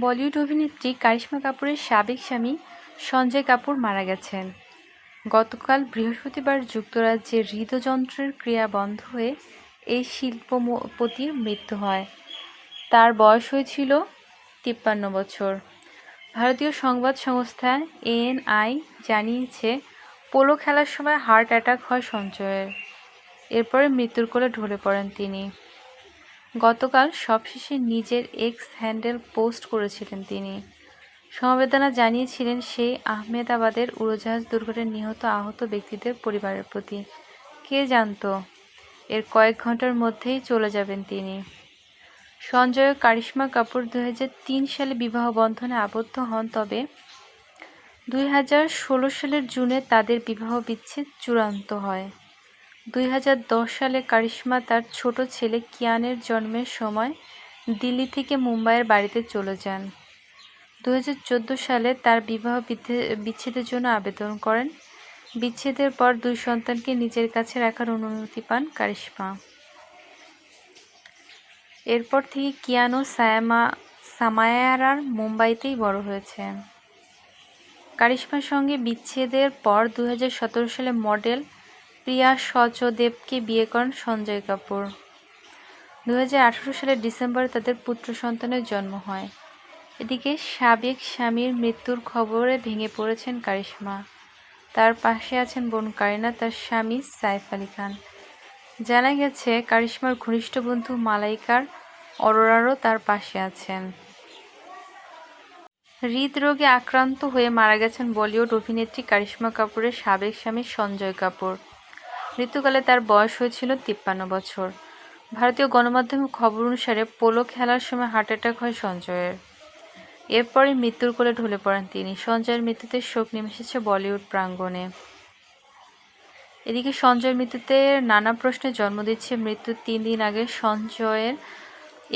বলিউড অভিনেত্রী কারিশ্মা কাপুরের সাবেক স্বামী সঞ্জয় কাপুর মারা গেছেন। গতকাল বৃহস্পতিবার যুক্তরাজ্যে হৃদযন্ত্রের ক্রিয়া বন্ধ হয়ে এই শিল্পপতির মৃত্যু হয়। তার বয়স হয়েছিল তিপ্পান্ন বছর। ভারতীয় সংবাদ সংস্থা এএনআই জানিয়েছে, পোলো খেলার সময় হার্ট অ্যাটাক হয় সঞ্জয়ের। এরপরে মৃত্যুর কোলে ঢলে পড়েন তিনি। গতকাল সবশেষে নিজের এক্স হ্যান্ডেল পোস্ট করেছিলেন তিনি। সমবেদনা জানিয়েছিলেন, সেই আহমেদাবাদের উড়োজাহাজ দুর্ঘটনায় নিহত আহত ব্যক্তিদের পরিবারের প্রতি। কে জানতো? এর কয়েক ঘণ্টার মধ্যেই চলে যাবেন তিনি। সঞ্জয় কারিশ্মা কাপুর দুই হাজার তিন সালে বিবাহ বন্ধনে আবদ্ধ হন, তবে দুই হাজার ষোলো সালের জুনে তাদের বিবাহ বিচ্ছেদ চূড়ান্ত হয়। দুই হাজার দশ সালে কারিশ্মা তার ছোট ছেলে কিয়ানের জন্মের সময় দিল্লি থেকে মুম্বাইয়ের বাড়িতে চলে যান। দু হাজার চোদ্দ সালে তার বিবাহ বিচ্ছেদের জন্য আবেদন করেন। বিচ্ছেদের পর দুই সন্তানকে নিজের কাছে রাখার অনুমতি পান কারিশ্মা। এরপর থেকে কিয়ানো সায়ামা সামায়ারার মুম্বাইতেই বড় হয়েছেন কারিশ্মার সঙ্গে বিচ্ছেদের পর দু হাজার সতেরো সালে মডেল প্রিয়া সচদেবকে বিয়ে করেন সঞ্জয় কাপুর। দু হাজার আঠেরো সালের ডিসেম্বরে তাদের পুত্র সন্তানের জন্ম হয়। এদিকে সাবেক স্বামীর মৃত্যুর খবরে ভেঙে পড়েছেন কারিশ্মা। তার পাশে আছেন বোন কারিনা, তার স্বামী সাইফ আলী খান। জানা গেছে, কারিশ্মার ঘনিষ্ঠ বন্ধু মালাইকার অরোরারও তার পাশে আছেন। হৃদরোগে আক্রান্ত হয়ে মারা গেছেন বলিউড অভিনেত্রী কারিশ্মা কাপুরের সাবেক স্বামী সঞ্জয় কাপুর। মৃত্যুকালে তার বয়স হয়েছিল তিপ্পান্ন বছর। ভারতীয় গণমাধ্যমের খবর অনুসারে পোলো খেলার সময় হার্ট অ্যাটাক হয় সঞ্জয়ের। এরপরে মৃত্যুর কোলে ঢলে পড়েন তিনি। সঞ্জয়ের মৃত্যুতে শোক নেমে এসেছে বলিউড প্রাঙ্গণে। এদিকে সঞ্জয়ের মৃত্যুতে নানা প্রশ্নে জন্ম দিচ্ছে মৃত্যুর তিন দিন আগে সঞ্জয়ের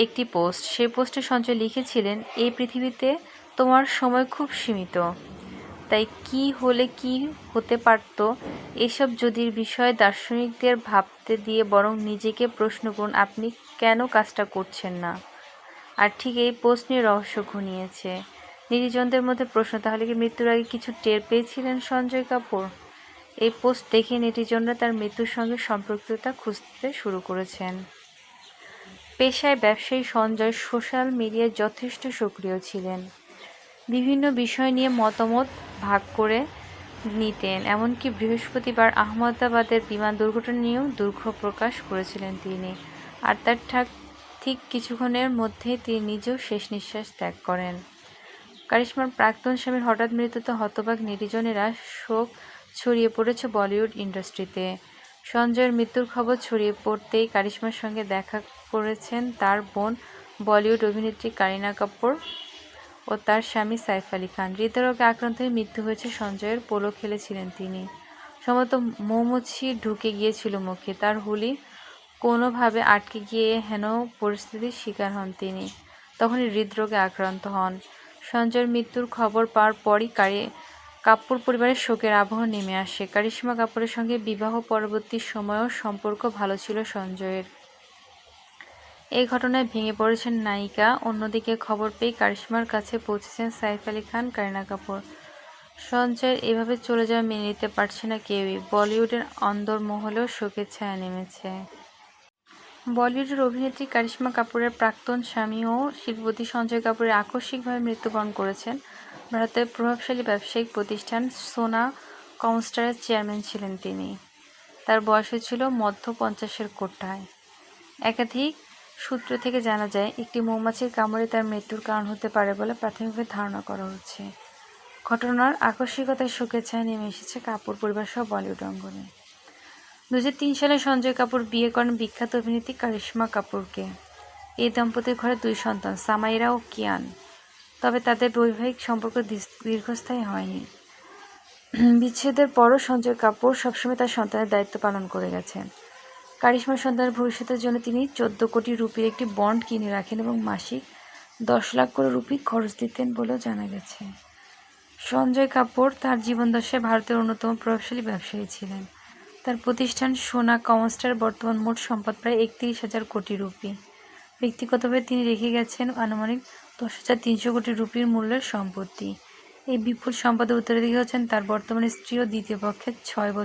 একটি পোস্ট। সেই পোস্টে সঞ্জয় লিখেছিলেন, এই পৃথিবীতে তোমার সময় খুব সীমিত। তাই কি হলে কি হতে পারত, এসব যদির বিষয়ে দার্শনিকদের ভাবতে দিয়ে বরং নিজেকে প্রশ্ন করুন, আপনি কেন কাজটা করছেন না? আর ঠিক এই নিয়ে রহস্য ঘনিয়েছে। নিরিজনদের মধ্যে প্রশ্ন, তাহলে কি মৃত্যুর আগে কিছু টের পেয়েছিলেন সঞ্জয় কাপুর? এই পোস্ট দেখে নেটিজনরা তার মৃত্যুর সঙ্গে সম্পর্কিততা খুঁজতে শুরু করেছেন। পেশায় ব্যবসায়ী সঞ্জয়, সোশ্যাল মিডিয়ায় যথেষ্ট সক্রিয় ছিলেন। বিভিন্ন বিষয় নিয়ে মতামত ভাগ করে নিতেন। এমনকি বৃহস্পতিবার আহমদাবাদের বিমান দুর্ঘটনা নিয়েও দুঃখ প্রকাশ করেছিলেন তিনি। আর তার ঠাক ঠিক কিছুক্ষণের মধ্যেই তিনি নিজেও শেষ নিঃশ্বাস ত্যাগ করেন। কারিশ্মার প্রাক্তন স্বামীর হঠাৎ মৃত্যুতে হতবাক নিরিজনেরা শোক ছড়িয়ে পড়েছে বলিউড ইন্ডাস্ট্রিতে। সঞ্জয়ের মৃত্যুর খবর ছড়িয়ে পড়তেই কারিশ্মার সঙ্গে দেখা করেছেন তার বোন বলিউড অভিনেত্রী কারিনা কাপুর। ও তার স্বামী সাইফ আলী খান। হৃদরোগে আক্রান্ত হয়ে মৃত্যু হয়েছে সঞ্জয়ের। পোলো খেলেছিলেন তিনি। সম্ভবত মৌমুছি ঢুকে গিয়েছিল মুখে। তার হুলি কোনোভাবে আটকে গিয়ে হেন পরিস্থিতির শিকার হন তিনি। তখনই হৃদরোগে আক্রান্ত হন। সঞ্জয়ের মৃত্যুর খবর পাওয়ার পরই কারি কাপুর পরিবারের শোকের আবহ নেমে আসে। কারিশ্মা কাপুরের সঙ্গে বিবাহ পরবর্তী সময়েও সম্পর্ক ভালো ছিল সঞ্জয়ের। এই ঘটনায় ভেঙে পড়েছেন নায়িকা। অন্যদিকে খবর পেয়ে কারিশ্মার কাছে পৌঁছেছেন সাইফ আলী খান, কারিনা কাপুর। সঞ্জয়ের এভাবে চলে যাওয়া মেনে নিতে পারছে না কেউই। বলিউডের অন্দরমহলেও শোকের ছায়া নেমেছে। বলিউডের অভিনেত্রী কারিশ্মা কাপুরের প্রাক্তন স্বামী ও শিল্পপতি সঞ্জয় কাপুরের আকস্মিকভাবে মৃত্যুবরণ করেছেন। ভারতের প্রভাবশালী ব্যবসায়িক প্রতিষ্ঠান সোনা কমস্টারের চেয়ারম্যান ছিলেন তিনি। তার বয়স ছিল মধ্য পঞ্চাশের কোটায়। একাধিক সূত্র থেকে জানা যায়, একটি মৌমাছির কামড়ে তার মৃত্যুর কারণ হতে পারে বলে প্রাথমিকভাবে ধারণা করা হচ্ছে। ঘটনার আকস্মিকতায় শোকের ছায়া নেমে এসেছে কাপুর পরিবার সহ বলিউড অঙ্গনে। দু তিন সালে সঞ্জয় কাপুর বিয়ে করেন বিখ্যাত অভিনেত্রী কারিশ্মা কাপুরকে। এই দম্পতির ঘরে দুই সন্তান, সামাইরা ও কিয়ান। তবে তাদের বৈবাহিক সম্পর্ক দীর্ঘস্থায়ী হয়নি। বিচ্ছেদের পরও সঞ্জয় কাপুর সবসময় তার সন্তানের দায়িত্ব পালন করে গেছেন। কারিশ্মা সন্তানের ভবিষ্যতের জন্য তিনি চোদ্দ কোটি রুপির একটি বন্ড কিনে রাখেন এবং মাসিক দশ লাখ করে রুপি খরচ দিতেন বলেও জানা গেছে। সঞ্জয় কাপুর তার জীবনদশায় ভারতের অন্যতম প্রভাবশালী ব্যবসায়ী ছিলেন। তার প্রতিষ্ঠান সোনা কমস্টার বর্তমান মোট সম্পদ প্রায় একত্রিশ হাজার কোটি রুপি। ব্যক্তিগতভাবে তিনি রেখে গেছেন আনুমানিক দশ হাজার তিনশো কোটি রুপির মূল্যের সম্পত্তি। এই বিপুল সম্পদের উত্তরাধিকারী হচ্ছেন তার বর্তমান স্ত্রী ও দ্বিতীয় পক্ষের ছয় বছর।